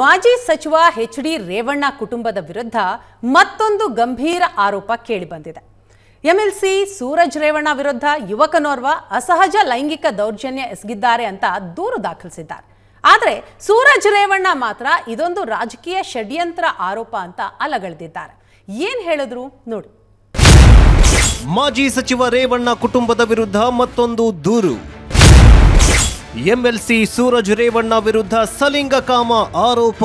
ಮಾಜಿ ಸಚಿವ H D Revanna ಕುಟುಂಬದ ವಿರುದ್ಧ ಮತ್ತೊಂದು ಗಂಭೀರ ಆರೋಪ ಕೇಳಿಬಂದಿದೆ. ಎಂಎಲ್ಸಿ ಸೂರಜ್ ರೇವಣ್ಣ ವಿರುದ್ಧ ಯುವಕನೋರ್ವ ಅಸಹಜ ಲೈಂಗಿಕ ದೌರ್ಜನ್ಯ ಎಸಗಿದ್ದಾರೆ ಅಂತ ದೂರು ದಾಖಲಿಸಿದ್ದಾರೆ. ಆದರೆ ಸೂರಜ್ ರೇವಣ್ಣ ಮಾತ್ರ ಇದೊಂದು ರಾಜಕೀಯ ಷಡ್ಯಂತ್ರ ಆರೋಪ ಅಂತ ಅಲಗಳೆದಿದ್ದಾರೆ. ಏನ್ ಹೇಳಿದ್ರು ನೋಡಿ. ಮಾಜಿ ಸಚಿವ ರೇವಣ್ಣ ಕುಟುಂಬದ ವಿರುದ್ಧ ಮತ್ತೊಂದು ದೂರು. ಎಂಎಲ್ಸಿ ಸೂರಜ್ ರೇವಣ್ಣ ವಿರುದ್ಧ ಸಲಿಂಗಕಾಮ ಆರೋಪ.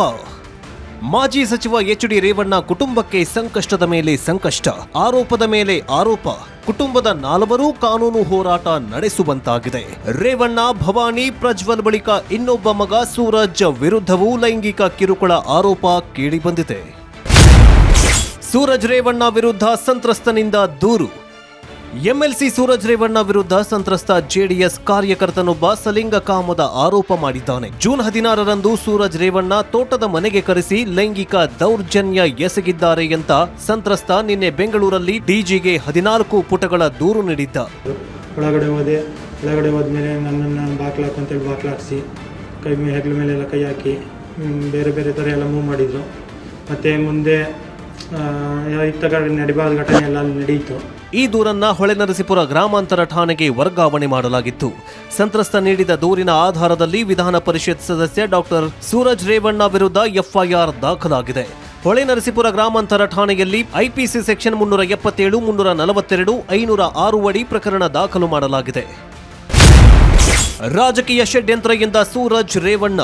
ಮಾಜಿ ಸಚಿವ ಎಚ್ ಡಿ ರೇವಣ್ಣ ಕುಟುಂಬಕ್ಕೆ ಸಂಕಷ್ಟದ ಮೇಲೆ ಸಂಕಷ್ಟ. ಆರೋಪದ ಮೇಲೆ ಆರೋಪ. ಕುಟುಂಬದ ನಾಲ್ವರೂ ಕಾನೂನು ಹೋರಾಟ ನಡೆಸುವಂತಾಗಿದೆ. ರೇವಣ್ಣ, ಭವಾನಿ, ಪ್ರಜ್ವಲ್ ಬಳಿಕ ಇನ್ನೊಬ್ಬ ಮಗ ಸೂರಜ್ ವಿರುದ್ಧವೂ ಲೈಂಗಿಕ ಕಿರುಕುಳ ಆರೋಪ ಕೇಳಿಬಂದಿದೆ. ಸೂರಜ್ ರೇವಣ್ಣ ವಿರುದ್ಧ ಸಂತ್ರಸ್ತನಿಂದ ದೂರು. ಎಂಎಲ್ಸಿ ಸೂರಜ್ ರೇವಣ್ಣ ವಿರುದ್ಧ ಸಂತ್ರಸ್ತ ಜೆಡಿಎಸ್ ಕಾರ್ಯಕರ್ತನೊಬ್ಬ ಸಲಿಂಗ ಕಾಮದ ಆರೋಪ ಮಾಡಿದ್ದಾನೆ. ಜೂನ್ ಹದಿನಾರರಂದು ಸೂರಜ್ ರೇವಣ್ಣ ತೋಟದ ಮನೆಗೆ ಕರೆಸಿ ಲೈಂಗಿಕ ದೌರ್ಜನ್ಯ ಎಸಗಿದ್ದಾರೆ ಅಂತ ಸಂತ್ರಸ್ತ ನಿನ್ನೆ ಬೆಂಗಳೂರಲ್ಲಿ ಡಿಜಿಗೆ ಹದಿನಾಲ್ಕು ಪುಟಗಳ ದೂರು ನೀಡಿದ್ದ. ಒಳಗಡೆ ಹೋದೆ, ಒಳಗಡೆ ಹೋದ್ಮೇಲೆ ನನ್ನನ್ನು ಬಾಕ್ಲಾಕ್ ಅಂತೇಳಿ ಬಾಕ್ಲಾಕ್ಸಿ, ಕೈ ಹೆಗ್ಲ ಮೇಲೆಲ್ಲ ಕೈ ಹಾಕಿ ಬೇರೆ ಬೇರೆ ಥರ ಎಲ್ಲ ಮೂವ್ ಮಾಡಿದರು. ಮತ್ತು ಮುಂದೆ ಇತ್ತ ಘಟನೆ ಎಲ್ಲ ನಡೆಯಿತು ಈ ದೂರನ್ನ ಹೊಳೆನರಸೀಪುರ ಗ್ರಾಮಾಂತರ ಠಾಣೆಗೆ ವರ್ಗಾವಣೆ ಮಾಡಲಾಗಿತ್ತು. ಸಂತ್ರಸ್ತ ನೀಡಿದ ದೂರಿನ ಆಧಾರದಲ್ಲಿ ವಿಧಾನ ಪರಿಷತ್ ಸದಸ್ಯ ಡಾಕ್ಟರ್ ಸೂರಜ್ ರೇವಣ್ಣ ವಿರುದ್ಧ ಎಫ್ಐಆರ್ ದಾಖಲಾಗಿದೆ. ಹೊಳೆನರಸೀಪುರ ಗ್ರಾಮಾಂತರ ಠಾಣೆಯಲ್ಲಿ ಐಪಿಸಿ ಸೆಕ್ಷನ್ ಮುನ್ನೂರ ಎಪ್ಪತ್ತೇಳು, ಮುನ್ನೂರ ನಲವತ್ತೆರಡು, ಐನೂರ ಆರು ಅಡಿ ಪ್ರಕರಣ ದಾಖಲು ಮಾಡಲಾಗಿದೆ. ರಾಜಕೀಯ ಷಡ್ಯಂತ್ರ ಎಂದ ಸೂರಜ್ ರೇವಣ್ಣ.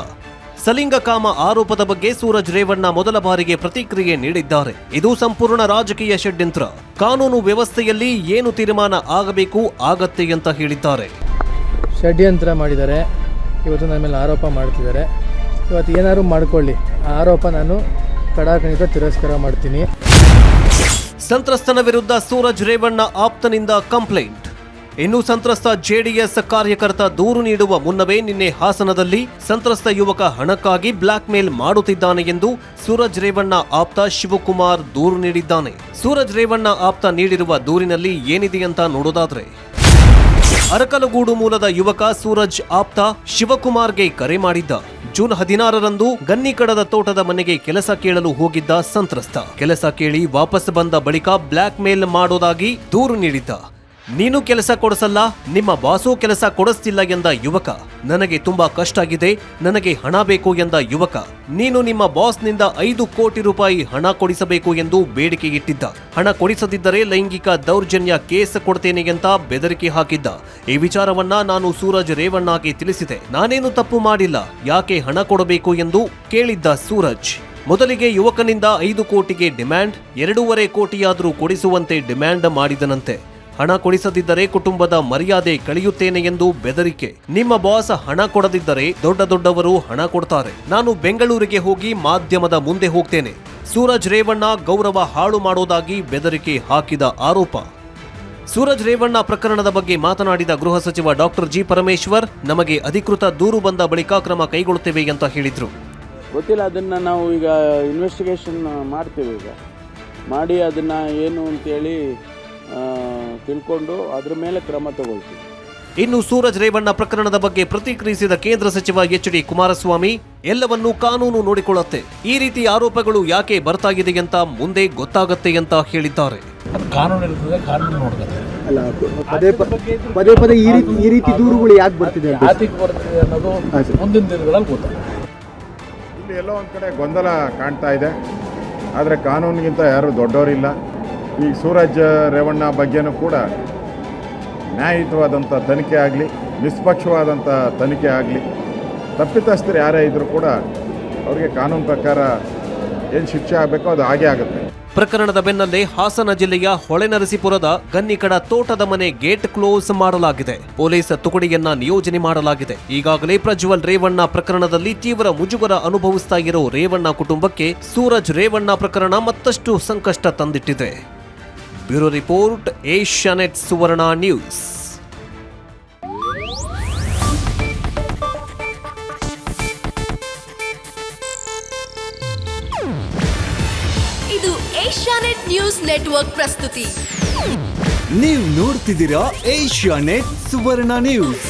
ಸಲಿಂಗಕಾಮ ಆರೋಪದ ಬಗ್ಗೆ ಸೂರಜ್ ರೇವಣ್ಣ ಮೊದಲ ಬಾರಿಗೆ ಪ್ರತಿಕ್ರಿಯೆ ನೀಡಿದ್ದಾರೆ. ಇದು ಸಂಪೂರ್ಣ ರಾಜಕೀಯ ಷಡ್ಯಂತ್ರ. ಕಾನೂನು ವ್ಯವಸ್ಥೆಯಲ್ಲಿ ಏನು ತೀರ್ಮಾನ ಆಗಬೇಕು ಆಗತ್ತೆ ಅಂತ ಹೇಳಿದ್ದಾರೆ. ಷಡ್ಯಂತ್ರ ಮಾಡಿದ್ದಾರೆ. ಇವತ್ತು ನನ್ನ ಮೇಲೆ ಆರೋಪ ಮಾಡ್ತಿದ್ದಾರೆ. ಇವತ್ತು ಏನಾದ್ರು ಮಾಡ್ಕೊಳ್ಳಿ. ಆ ಆರೋಪ ನಾನು ಕಡಾಖಂಡಿತ ತಿರಸ್ಕಾರ ಮಾಡ್ತೀನಿ. ಸಂತ್ರಸ್ತನ ವಿರುದ್ಧ ಸೂರಜ್ ರೇವಣ್ಣ ಆಪ್ತನಿಂದ ಕಂಪ್ಲೇಂಟ್. ಇನ್ನು ಸಂತ್ರಸ್ತ ಜೆಡಿಎಸ್ ಕಾರ್ಯಕರ್ತ ದೂರು ನೀಡುವ ಮುನ್ನವೇ ನಿನ್ನೆ ಹಾಸನದಲ್ಲಿ ಸಂತ್ರಸ್ತ ಯುವಕ ಹಣಕ್ಕಾಗಿ ಬ್ಲಾಕ್ ಮೇಲ್ ಮಾಡುತ್ತಿದ್ದಾನೆ ಎಂದು ಸೂರಜ್ ರೇವಣ್ಣ ಆಪ್ತ ಶಿವಕುಮಾರ್ ದೂರು ನೀಡಿದ್ದಾನೆ. ಸೂರಜ್ ರೇವಣ್ಣ ಆಪ್ತ ನೀಡಿರುವ ದೂರಿನಲ್ಲಿ ಏನಿದೆ ಅಂತ ನೋಡೋದಾದ್ರೆ, ಅರಕಲಗೂಡು ಮೂಲದ ಯುವಕ ಸೂರಜ್ ಆಪ್ತ ಶಿವಕುಮಾರ್ಗೆ ಕರೆ ಮಾಡಿದ್ದ. ಜೂನ್ ಹದಿನಾರರಂದು ಗನ್ನಿಕಡದ ತೋಟದ ಮನೆಗೆ ಕೆಲಸ ಕೇಳಲು ಹೋಗಿದ್ದ ಸಂತ್ರಸ್ತ. ಕೆಲಸ ಕೇಳಿ ವಾಪಸ್ ಬಂದ ಬಳಿಕ ಬ್ಲಾಕ್ ಮೇಲ್ ಮಾಡೋದಾಗಿ ದೂರು ನೀಡಿದ್ದ. ನೀನು ಕೆಲಸ ಕೊಡಿಸಲ್ಲ, ನಿಮ್ಮ ಬಾಸು ಕೆಲಸ ಕೊಡಿಸ್ತಿಲ್ಲ ಎಂದ ಯುವಕ. ನನಗೆ ತುಂಬಾ ಕಷ್ಟ ಆಗಿದೆ ನನಗೆ ಹಣ ಬೇಕು ಎಂದ ಯುವಕ. ನೀನು ನಿಮ್ಮ ಬಾಸ್ನಿಂದ ಐದು ಕೋಟಿ ರೂಪಾಯಿ ಹಣ ಕೊಡಿಸಬೇಕು ಎಂದು ಬೇಡಿಕೆ ಇಟ್ಟಿದ್ದ ಹಣ ಕೊಡಿಸದಿದ್ದರೆ ಲೈಂಗಿಕ ದೌರ್ಜನ್ಯ ಕೇಸ್ ಕೊಡ್ತೇನೆ ಅಂತ ಬೆದರಿಕೆ ಹಾಕಿದ್ದ. ಈ ವಿಚಾರವನ್ನ ನಾನು ಸೂರಜ್ ರೇವಣ್ಣಗೆ ತಿಳಿಸಿದೆ. ನಾನೇನು ತಪ್ಪು ಮಾಡಿಲ್ಲ, ಯಾಕೆ ಹಣ ಕೊಡಬೇಕು ಎಂದು ಕೇಳಿದ್ದ ಸೂರಜ್. ಮೊದಲಿಗೆ ಯುವಕನಿಂದ ಐದು ಕೋಟಿಗೆ ಡಿಮ್ಯಾಂಡ್, ಎರಡೂವರೆ ಕೋಟಿಯಾದರೂ ಕೊಡಿಸುವಂತೆ ಡಿಮ್ಯಾಂಡ್ ಮಾಡಿದನಂತೆ. ಹಣ ಕೊಡಿಸದಿದ್ದರೆ ಕುಟುಂಬದ ಮರ್ಯಾದೆ ಕಳೆಯುತ್ತೇನೆ ಎಂದು ಬೆದರಿಕೆ. ನಿಮ್ಮ ಬಾಸ್ ಹಣ ಕೊಡದಿದ್ದರೆ ದೊಡ್ಡ ದೊಡ್ಡವರು ಹಣ ಕೊಡ್ತಾರೆ. ನಾನು ಬೆಂಗಳೂರಿಗೆ ಹೋಗಿ ಮಾಧ್ಯಮದ ಮುಂದೆ ಹೋಗ್ತೇನೆ. ಸೂರಜ್ ರೇವಣ್ಣ ಗೌರವ ಹಾಳು ಮಾಡೋದಾಗಿ ಬೆದರಿಕೆ ಹಾಕಿದ ಆರೋಪ. ಸೂರಜ್ ರೇವಣ್ಣ ಪ್ರಕರಣದ ಬಗ್ಗೆ ಮಾತನಾಡಿದ ಗೃಹ ಸಚಿವ ಡಾಕ್ಟರ್ ಜಿ ಪರಮೇಶ್ವರ್, ನಮಗೆ ಅಧಿಕೃತ ದೂರು ಬಂದ ಬಳಿಕ ಕ್ರಮ ಕೈಗೊಳ್ಳುತ್ತೇವೆ ಅಂತ ಹೇಳಿದರು. ಗೊತ್ತಿಲ್ಲ, ಅದನ್ನು ನಾವು ಈಗ ಇನ್ವೆಸ್ಟಿಗೇಷನ್ ಮಾಡ್ತೇವೆ ಈಗ. ಮಾಡಿ ಅದನ್ನು ಏನು ಅಂತೇಳಿ ತಿಳ್ಕೊಂಡು ಅದ್ರ ಮೇಲೆ ಕ್ರಮ ತಗೊಳ್ತೀವಿ. ಇನ್ನು ಸೂರಜ್ ರೇವಣ್ಣ ಪ್ರಕರಣದ ಬಗ್ಗೆ ಪ್ರತಿಕ್ರಿಯಿಸಿದ ಕೇಂದ್ರ ಸಚಿವ ಎಚ್ ಡಿ ಕುಮಾರಸ್ವಾಮಿ ಎಲ್ಲವನ್ನೂ ಕಾನೂನು ನೋಡಿಕೊಳ್ಳುತ್ತೆ. ಈ ರೀತಿ ಆರೋಪಗಳು ಯಾಕೆ ಬರ್ತಾಗಿದೆ ಅಂತ ಮುಂದೆ ಗೊತ್ತಾಗತ್ತೆ ಅಂತ ಹೇಳಿದ್ದಾರೆ. ಕಾನೂನು ಇರ್ತದೆ ಕಾನೂನು ನೋಡ್ತದೆ ಅಲ್ಲ ಪದೇ ಪದೇ ಪದೇ ಈ ರೀತಿ ಈ ರೀತಿ ದೂರುಗಳು ಯಾಕೆ ಬರ್ತದೆ ಅನ್ನೋದು ಮುಂದಿನ ದಿನಗಳಲ್ಲಿ ಗೊತ್ತಾಗುತ್ತೆ. ಇಲ್ಲಿ ಎಲ್ಲೋ ಒಂದು ಕಡೆ ಗೊಂದಲ ಕಾಣ್ತಾ ಇದೆ. ಆದರೆ ಕಾನೂನಿಗಿಂತ ಯಾರು ದೊಡ್ಡವರಿಲ್ಲ. ಈ ಸೂರಜ್ ರೇವಣ್ಣ ಬಗ್ಗೆನೂ ಕೂಡ ನ್ಯಾಯಯುತವಾದಂಥ ತನಿಖೆ ಆಗಲಿ, ನಿಷ್ಪಕ್ಷವಾದಂಥ ತನಿಖೆ ಆಗಲಿ, ತಪ್ಪಿತಸ್ಥರು ಯಾರೇ ಇದ್ದರೂ ಕೂಡ ಅವರಿಗೆ ಕಾನೂನು ಪ್ರಕಾರ ಏನು ಶಿಕ್ಷೆ ಆಗಬೇಕೋ ಅದು ಹಾಗೆ ಆಗುತ್ತೆ. ಪ್ರಕರಣದ ಬೆನ್ನಲ್ಲೇ ಹಾಸನ ಜಿಲ್ಲೆಯ ಹೊಳೆನರಸೀಪುರದ ಗನ್ನಿಕಡ ತೋಟದ ಮನೆ ಗೇಟ್ ಕ್ಲೋಸ್ ಮಾಡಲಾಗಿದೆ. ಪೊಲೀಸ್ ತುಕಡಿಯನ್ನ ನಿಯೋಜನೆ ಮಾಡಲಾಗಿದೆ. ಈಗಾಗಲೇ ಪ್ರಜ್ವಲ್ ರೇವಣ್ಣ ಪ್ರಕರಣದಲ್ಲಿ ತೀವ್ರ ಮುಜುಗರ ಅನುಭವಿಸ್ತಾ ಇರೋ ರೇವಣ್ಣ ಕುಟುಂಬಕ್ಕೆ ಸೂರಜ್ ರೇವಣ್ಣ ಪ್ರಕರಣ ಮತ್ತಷ್ಟು ಸಂಕಷ್ಟ ತಂದಿಟ್ಟಿದೆ. Bureau report Asianet Suvarna news. ಇದು ಏಷ್ಯಾನೆಟ್ ನ್ಯೂಸ್ ನೆಟ್ವರ್ಕ್ ಪ್ರಸ್ತುತಿ. ನೀವು ನೋಡ್ತಿದ್ದೀರಾ ಏಷ್ಯಾನೆಟ್ ಸುವರ್ಣ ನ್ಯೂಸ್.